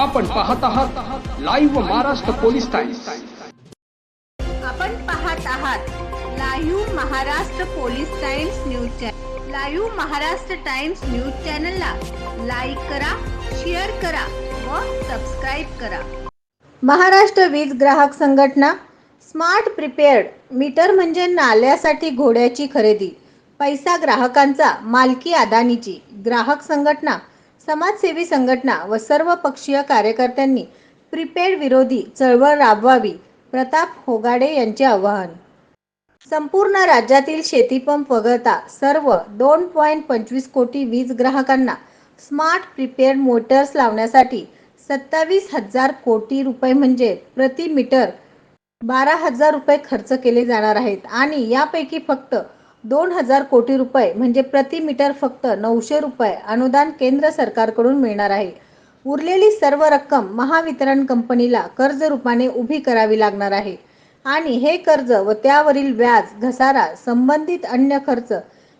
आपण पाहत आहात लाईव्ह महाराष्ट्र पोलीस टाइम्स आपण पाहत आहात live Maharashtra police times news channel live Maharashtra times news चॅनलला लाईक करा शेअर करा व सबस्क्राईब करा. महाराष्ट्र वीज ग्राहक संघटना स्मार्ट प्रिपेअर्ड मीटर म्हणजे नाल्यासाठी घोड्याची खरेदी. पैसा ग्राहकांचा मालकी अदानीची. ग्राहक संघटना समाजसेवी संघटना व सर्व पक्षीय कार्यकर्त्यांनी प्रिपेड विरोधी चळवळ राबवावी. प्रताप होगाडे यांचे आवाहन. संपूर्ण राज्यातील शेतीपंप वगळता सर्व दोन पॉईंट पंचवीस कोटी वीज ग्राहकांना स्मार्ट प्रिपेड मोटर्स लावण्यासाठी सत्तावीस हजार कोटी रुपये म्हणजे प्रति मीटर बारा हजार रुपये खर्च केले जाणार आहेत. आणि यापैकी फक्त दोन हजार कोटी रुपये म्हणजे प्रति मीटर फक्त नऊशे रुपये अनुदान केंद्र सरकारकडून मिळणार आहे. उरलेली सर्व रक्कम महावितरण कंपनीला कर्ज रूपाने उभी करावी लागणार आहे. आणि हे कर्ज व त्यावरील व्याज घसारा संबंधित अन्य खर्च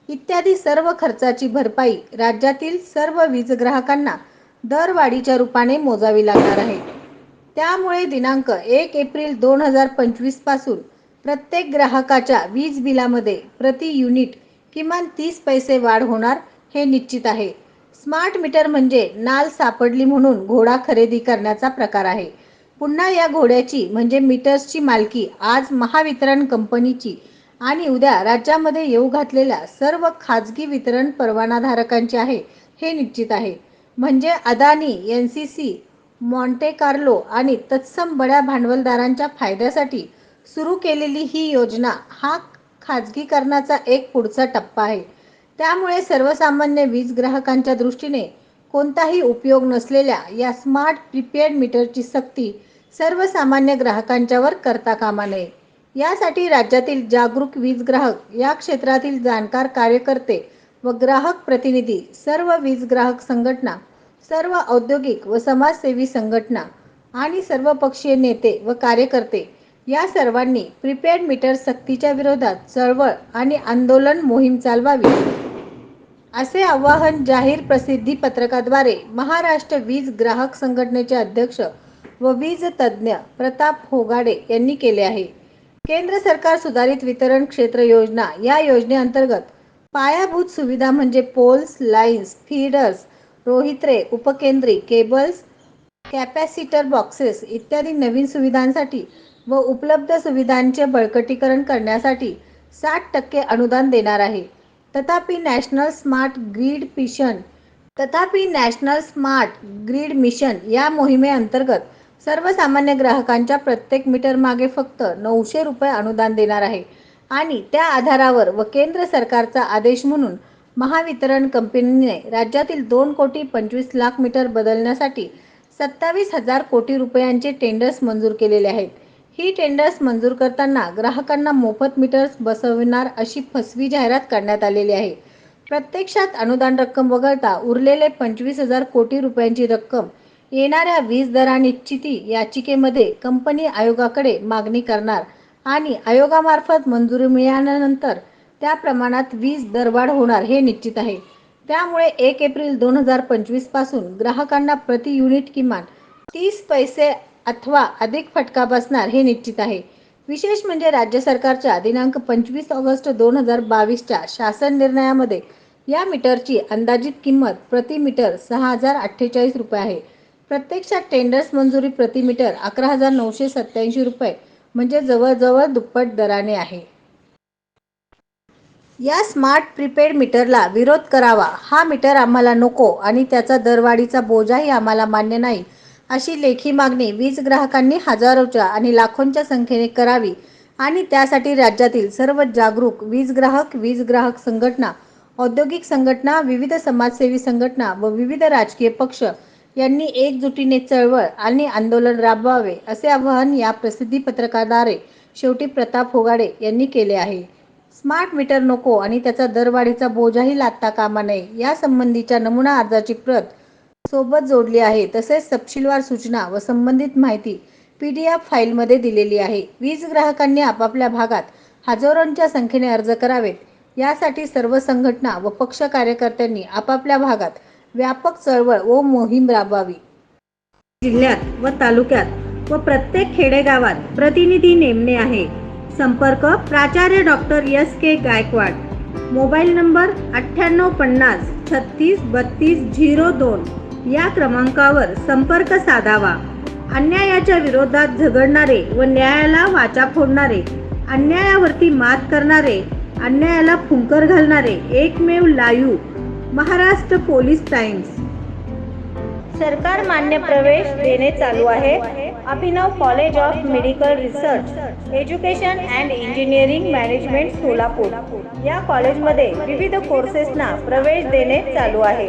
इत्यादी सर्व खर्चाची भरपाई राज्यातील सर्व वीज ग्राहकांना दरवाढीच्या रूपाने मोजावी लागणार आहे. त्यामुळे दिनांक एक एप्रिल दोन हजार पंचवीसपासून प्रत्येक ग्राहकाच्या वीज बिलामध्ये प्रति युनिट किमान तीस पैसे वाढ होणार हे निश्चित आहे. स्मार्ट मीटर म्हणजे नाल सापडली म्हणून घोडा खरेदी करण्याचा प्रकार आहे. पुन्हा या घोड्याची म्हणजे मीटर्सची मालकी आज महावितरण कंपनीची आणि उद्या राज्यामध्ये येऊ घातलेल्या सर्व खाजगी वितरण परवानाधारकांची आहे हे निश्चित आहे. म्हणजे Adani N C C Monte Carlo आणि तत्सम बड्या भांडवलदारांच्या फायद्यासाठी सुरू केलेली ही योजना हा खाजगीकरणाचा एक पुढचा टप्पा आहे. त्यामुळे सर्वसामान्य वीज ग्राहकांच्या दृष्टीने कोणताही उपयोग नसलेल्या या स्मार्ट प्रिपेड मीटरची सक्ती सर्वसामान्य ग्राहकांच्यावर करता कामा नये. यासाठी राज्यातील जागरूक वीज ग्राहक या क्षेत्रातील जाणकार कार्यकर्ते व ग्राहक प्रतिनिधी सर्व वीज ग्राहक संघटना सर्व औद्योगिक व समाजसेवी संघटना आणि सर्वपक्षीय नेते व कार्यकर्ते या सर्वांनी प्रीपेड मीटर सक्तीच्या विरोधात चळवळ आणि आंदोलन मोहीम चालवावी. असे आवाहन जाहीर प्रसिद्धी पत्रकाद्वारे महाराष्ट्र वीज ग्राहक संघटनेचे अध्यक्ष व वीज तज्ज्ञ प्रताप होगाडे यांनी केले आहे. केंद्र सरकार सुधारित वितरण क्षेत्र योजना या योजनेअंतर्गत पायाभूत सुविधा म्हणजे पोल्स लाईन्स फीडर्स रोहित्रे उपकेंद्री केबल्स कॅपॅसिटर बॉक्सेस इत्यादी नवीन सुविधांसाठी व उपलब्ध सुविधांचे बळकटीकरण करण्यासाठी साठ टक्के अनुदान देणार आहे. तथापि नॅशनल स्मार्ट ग्रीड मिशन तथापि नॅशनल स्मार्ट ग्रीड मिशन या मोहिमेअंतर्गत सर्वसामान्य ग्राहकांच्या प्रत्येक मीटर मागे फक्त नऊशे रुपये अनुदान देणार आहे आणि त्या आधारावर व केंद्र सरकारचा आदेश म्हणून महावितरण कंपनीने राज्यातील दोन कोटी पंचवीस लाख मीटर बदलण्यासाठी सत्तावीस हजार कोटी रुपयांचे टेंडर्स मंजूर केलेले आहेत. ही टेंडर्स मंजूर करताना ग्राहकांना मोफत मीटर्स बसविणार अशी फसवी जाहिरात करण्यात आलेली आहे. प्रत्यक्षात अनुदान रक्कम वगळता उरलेले पंचवीस हजार कोटी रुपयांची रक्कम येणाऱ्या वीज दरानिश्चिती याचिकेमध्ये कंपनी आयोगाकडे मागणी करणार आणि आयोगामार्फत मंजुरी मिळाल्यानंतर त्या प्रमाणात वीज दरवाढ होणार हे निश्चित आहे. त्यामुळे एक एप्रिल दोन हजार पंचवीसपासून ग्राहकांना प्रति युनिट किमान तीस पैसे अथवा अधिक फटका बसणार हे निश्चित आहे. विशेष म्हणजे राज्य सरकारच्या दिनांक पंचवीस ऑगस्ट दोन हजार बावीसच्या शासन निर्णयामध्ये या मीटरची अंदाजित किंमत प्रति मीटर सहा हजार अठ्ठेचाळीस रुपये आहे. प्रत्यक्षात टेंडर्स मंजुरी प्रति मीटर अकरा हजार नऊशे सत्याऐंशी रुपये म्हणजे जवळजवळ दुप्पट दराने आहे. या स्मार्ट प्रीपेड मीटरला विरोध करावा हा मीटर आम्हाला नको आणि त्याचा दरवाढीचा बोजाही आम्हाला मान्य नाही अशी लेखी मागणी वीज ग्राहकांनी हजारोच्या आणि लाखोंच्या संख्येने करावी आणि त्यासाठी राज्यातील सर्व जागरूक वीज ग्राहक वीज ग्राहक संघटना औद्योगिक संघटना विविध समाजसेवी संघटना व विविध राजकीय पक्ष यांनी एकजुटीने चळवळ आणि आंदोलन राबवावे असे आवाहन या प्रसिद्धी पत्रकाद्वारे शेवटी प्रताप होगाडे यांनी केले आहे. स्मार्ट मीटर नको आणि त्याचा दरवाढीचा बोजाही लादता कामा नये यासंबंधीच्या नमुना अर्जाची प्रत सोबत जोडली आहे. तसेच तपशीलवार सूचना व संबंधित माहिती पी डी एफ फाईलमध्ये दिलेली आहे. वीज ग्राहकांनी आपापल्या भागात हजारोंच्या संख्येने अर्ज करावेत. यासाठी सर्व संघटना व पक्ष कार्यकर्त्यांनी आपापल्या भागात व्यापक चळवळ व मोहीम राबवावी. जिल्ह्यात व तालुक्यात व प्रत्येक खेडेगावात प्रतिनिधी नेमणे आहे. संपर्क प्राचार्य doctor S K Gaikwad. Mobile number अठ्ठ्याण्णव पन्नास छत्तीस बत्तीस झिरो दोन. या क्रमांकावर संपर्क साधावा. अन्यायाच्या विरोधात झगडणारे व न्यायाला वाचा फोडणारे अन्यायावरती मात करणारे अन्यायाला फुंकर घालणारे एकमेव लायू महाराष्ट्र पोलीस टाइम्स. सरकार मान्य प्रवेश देणे चालू आहे. Abhinav college of medical research education and engineering management Solapur. या कॉलेजमध्ये विविध कोर्सेसना प्रवेश देणे चालू आहे.